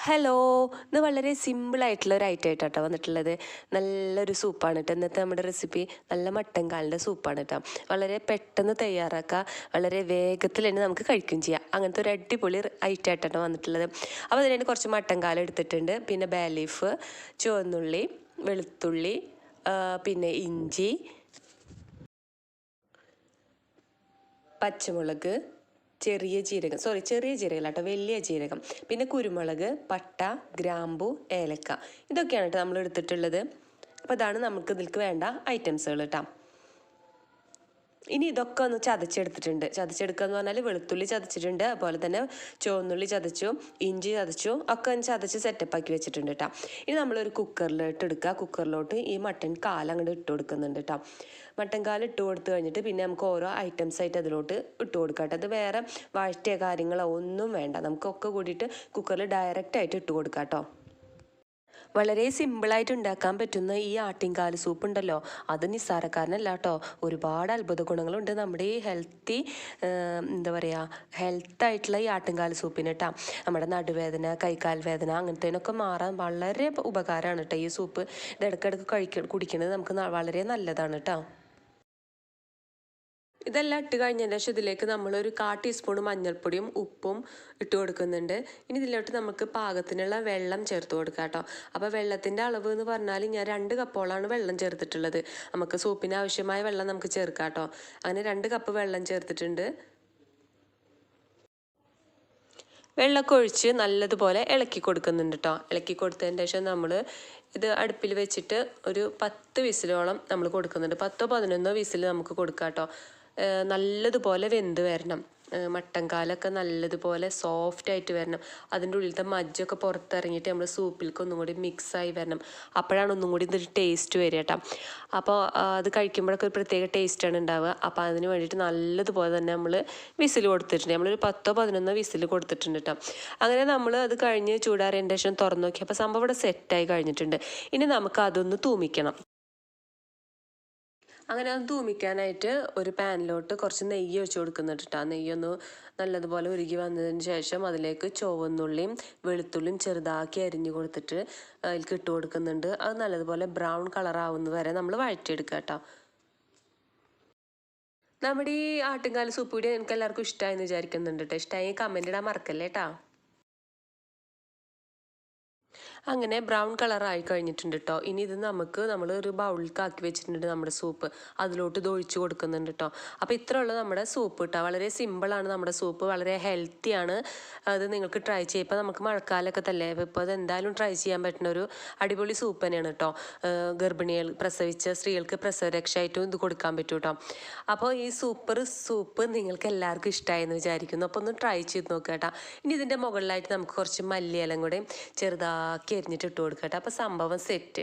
Hello ഇത് വളരെ സിമ്പിളായിട്ടുള്ള ഒരു ഐറ്റം ആയിട്ടാട്ടോ വന്നിട്ടുള്ളത്. നല്ലൊരു സൂപ്പാണ് കേട്ടോ ഇന്നത്തെ നമ്മുടെ റെസിപ്പി നല്ല മട്ടൻ കാലിന്റെ സൂപ്പാണ് കേട്ടോ വളരെ പെട്ടെന്ന് തയ്യാറാക്കുക വളരെ വേഗത്തിൽ തന്നെ നമുക്ക് കഴിക്കുകയും ചെയ്യാം. അങ്ങനത്തെ ഒരു അടിപൊളി ഐറ്റം ആയിട്ടാണ് വന്നിട്ടുള്ളത്. അപ്പോൾ അതിന് കുറച്ച് മട്ടൻ കാലം എടുത്തിട്ടുണ്ട്. പിന്നെ ബാലീഫ് ചുവന്നുള്ളി വെളുത്തുള്ളി പിന്നെ ഇഞ്ചി പച്ചമുളക് ചെറിയ ജീരകം. സോറി ചെറിയ ജീരകം കേട്ടോ വലിയ ജീരകം. പിന്നെ കുരുമുളക് പട്ട ഗ്രാമ്പു ഏലക്ക. ഇതൊക്കെയാണ് കേട്ടോ നമ്മൾ എടുത്തിട്ടുള്ളത് അപ്പോൾ അതാണ് നമുക്ക് ഇതിൽക്ക് വേണ്ട ഐറ്റംസുകൾ കേട്ടോ. ഇനി ഇതൊക്കെ ഒന്ന് ചതച്ചെടുത്തിട്ടുണ്ട്. ചതച്ചെടുക്കുക എന്ന് പറഞ്ഞാൽ വെളുത്തുള്ളി ചതച്ചിട്ടുണ്ട്. അതുപോലെ തന്നെ ചുവന്നുള്ളി ചതച്ചു ഇഞ്ചി ചതച്ചു ഒക്കെ ഒന്ന് ചതച്ച് സെറ്റപ്പ് ആക്കി വെച്ചിട്ടുണ്ട് കേട്ടോ ഇനി നമ്മളൊരു കുക്കറിലോട്ട് എടുക്കുക. കുക്കറിലോട്ട് ഈ മട്ടൻ കാൽ അങ്ങോട്ട് ഇട്ട് കൊടുക്കുന്നുണ്ട് കേട്ടോ മട്ടൻ കാൽ ഇട്ട് കൊടുത്തു കഴിഞ്ഞിട്ട് പിന്നെ നമുക്ക് ഓരോ ഐറ്റംസ് ആയിട്ട് അതിലോട്ട് ഇട്ട് കൊടുക്കാം കേട്ടോ അത് വേറെ വാഴ്ത്തിയ കാര്യങ്ങളോ ഒന്നും വേണ്ട. നമുക്കൊക്കെ കൂടിയിട്ട് കുക്കറിൽ ഡയറക്റ്റ് ആയിട്ട് ഇട്ട് കൊടുക്കാം കേട്ടോ വളരെ സിമ്പിളായിട്ട് ഉണ്ടാക്കാൻ പറ്റുന്ന ഈ ആട്ടിൻകാൽ സൂപ്പ് ഉണ്ടല്ലോ അത് നിസ്സാരക്കാരനല്ല കേട്ടോ ഒരുപാട് അത്ഭുത ഗുണങ്ങളുണ്ട് നമ്മുടെ ഈ ഹെൽത്തി എന്താ പറയുക ഹെൽത്തായിട്ടുള്ള ഈ ആട്ടിൻകാൽ സൂപ്പിന് കേട്ടോ നമ്മുടെ നടുവേദന കൈക്കാൽ വേദന അങ്ങനത്തേനൊക്കെ മാറാൻ വളരെ ഉപകാരമാണ് കേട്ടോ ഈ സൂപ്പ്. ഇത് ഇടയ്ക്കിടയ്ക്ക് കഴിക്ക കുടിക്കുന്നത് നമുക്ക് വളരെ നല്ലതാണ് കേട്ടോ ഇതെല്ലാം ഇട്ട് കഴിഞ്ഞതിന് ശേഷം ഇതിലേക്ക് ഒരു കാ ടീസ്പൂൺ മഞ്ഞൾപ്പൊടിയും ഉപ്പും ഇട്ട് കൊടുക്കുന്നുണ്ട്. ഇനി ഇതിലോട്ട് നമുക്ക് പാകത്തിനുള്ള വെള്ളം ചേർത്ത് കൊടുക്കാം കേട്ടോ. അപ്പോൾ വെള്ളത്തിന്റെ അളവ് എന്ന് പറഞ്ഞാൽ ഞാൻ രണ്ട് കപ്പോളാണ് വെള്ളം ചേർത്തിട്ടുള്ളത്. നമുക്ക് സൂപ്പിന് ആവശ്യമായ വെള്ളം നമുക്ക് ചേർക്കാം കേട്ടോ. അങ്ങനെ രണ്ട് കപ്പ് വെള്ളം ചേർത്തിട്ടുണ്ട്. വെള്ളമൊക്കെ ഒഴിച്ച് നല്ലതുപോലെ ഇളക്കി കൊടുക്കുന്നുണ്ട് കേട്ടോ. ഇളക്കി കൊടുത്തതിന് ശേഷം നമ്മൾ ഇത് അടുപ്പിൽ വെച്ചിട്ട് ഒരു പത്ത് വിസിലോളം നമ്മൾ കൊടുക്കുന്നുണ്ട്. പത്തോ പതിനൊന്നോ വിസിൽ നമുക്ക് കൊടുക്കാം കേട്ടോ. നല്ലതുപോലെ വെന്ത് വരണം. മട്ടൻ കാലൊക്കെ നല്ലതുപോലെ സോഫ്റ്റ് ആയിട്ട് വരണം. അതിന്റെ ഉള്ളിലത്തെ മജ്ജൊക്കെ പുറത്തിറങ്ങിയിട്ട് നമ്മൾ സൂപ്പിലേക്ക് ഒന്നും കൂടി മിക്സായി വരണം. അപ്പോഴാണ് ഒന്നും കൂടി ഇതൊരു ടേസ്റ്റ് വരിക കേട്ടോ. അപ്പോൾ അത് കഴിക്കുമ്പോഴൊക്കെ ഒരു പ്രത്യേക ടേസ്റ്റാണ് ഉണ്ടാവുക. അപ്പോൾ അതിന് വേണ്ടിയിട്ട് നല്ലതുപോലെ തന്നെ നമ്മൾ വിസിൽ കൊടുത്തിട്ടുണ്ട്. നമ്മളൊരു പത്തോ പതിനൊന്നോ വിസിൽ കൊടുത്തിട്ടുണ്ട് കേട്ടോ. അങ്ങനെ നമ്മൾ അത് കഴിഞ്ഞ് ചൂടാറിയതിന്റെ ശേഷം തുറന്നു നോക്കി. അപ്പോൾ സംഭവം ഇവിടെ സെറ്റായി കഴിഞ്ഞിട്ടുണ്ട്. ഇനി നമുക്ക് അതൊന്ന് തൂമിക്കണം. അങ്ങനെ അത് തൂമിക്കാനായിട്ട് ഒരു പാനിലോട്ട് കുറച്ച് നെയ്യ് ഒഴിച്ച് കൊടുക്കുന്നുണ്ട് കേട്ടോ ആ നെയ്യൊന്ന് നല്ലതുപോലെ ഉരുകി വന്നതിന് ശേഷം അതിലേക്ക് ചുവന്നുള്ളിയും വെളുത്തുള്ളിയും ചെറുതാക്കി അരിഞ്ഞു കൊടുത്തിട്ട് അതിലേക്ക് ഇട്ട് കൊടുക്കുന്നുണ്ട്. അത് നല്ലതുപോലെ ബ്രൗൺ കളർ ആവുന്ന വരെ നമ്മൾ വഴറ്റിയെടുക്കുക കേട്ടോ നമ്മുടെ ഈ ആട്ടുംകാല സൂപ്പ് കൂടി എനിക്ക് എല്ലാവർക്കും ഇഷ്ടമായെന്ന് വിചാരിക്കുന്നുണ്ട് കേട്ടോ ഇഷ്ടമായി കമന്റ് ഇടാൻ മറക്കല്ലേ കേട്ടോ അങ്ങനെ ബ്രൗൺ കളർ ആയി കഴിഞ്ഞിട്ടുണ്ട് കേട്ടോ ഇനി ഇത് നമുക്ക് നമ്മൾ ഒരു ബൗളിലേക്ക് ആക്കി വെച്ചിട്ടുണ്ട് നമ്മുടെ സൂപ്പ് അതിലോട്ട് ഇത് ഒഴിച്ചു കൊടുക്കുന്നുണ്ട് കേട്ടോ അപ്പോൾ ഇത്രയുള്ള നമ്മുടെ സൂപ്പ് കേട്ടോ വളരെ സിമ്പിളാണ് നമ്മുടെ സൂപ്പ് വളരെ ഹെൽത്തിയാണ് അത് നിങ്ങൾക്ക് ട്രൈ ചെയ്യാം. ഇപ്പോൾ നമുക്ക് മഴക്കാലമൊക്കെ തല്ലേ? ഇപ്പോൾ അത് എന്തായാലും ട്രൈ ചെയ്യാൻ പറ്റുന്ന ഒരു അടിപൊളി സൂപ്പ് തന്നെയാണ് കേട്ടോ ഗർഭിണികൾ പ്രസവിച്ച സ്ത്രീകൾക്ക് പ്രസവരക്ഷയായിട്ടും ഇത് കൊടുക്കാൻ പറ്റും കേട്ടോ അപ്പോൾ ഈ സൂപ്പർ സൂപ്പ് നിങ്ങൾക്ക് എല്ലാവർക്കും ഇഷ്ടമായെന്ന് വിചാരിക്കുന്നു. അപ്പോൾ ഒന്ന് ട്രൈ ചെയ്ത് നോക്കുക കേട്ടോ. ഇനി ഇതിന്റെ മുകളിലായിട്ട് നമുക്ക് കുറച്ച് മല്ലിയിലും കൂടെ ചെറുതാക്കി അരിഞ്ഞിട്ട് ഇട്ട് കൊടുക്കട്ടെ. കേട്ടോ അപ്പോൾ സംഭവം സെറ്റ്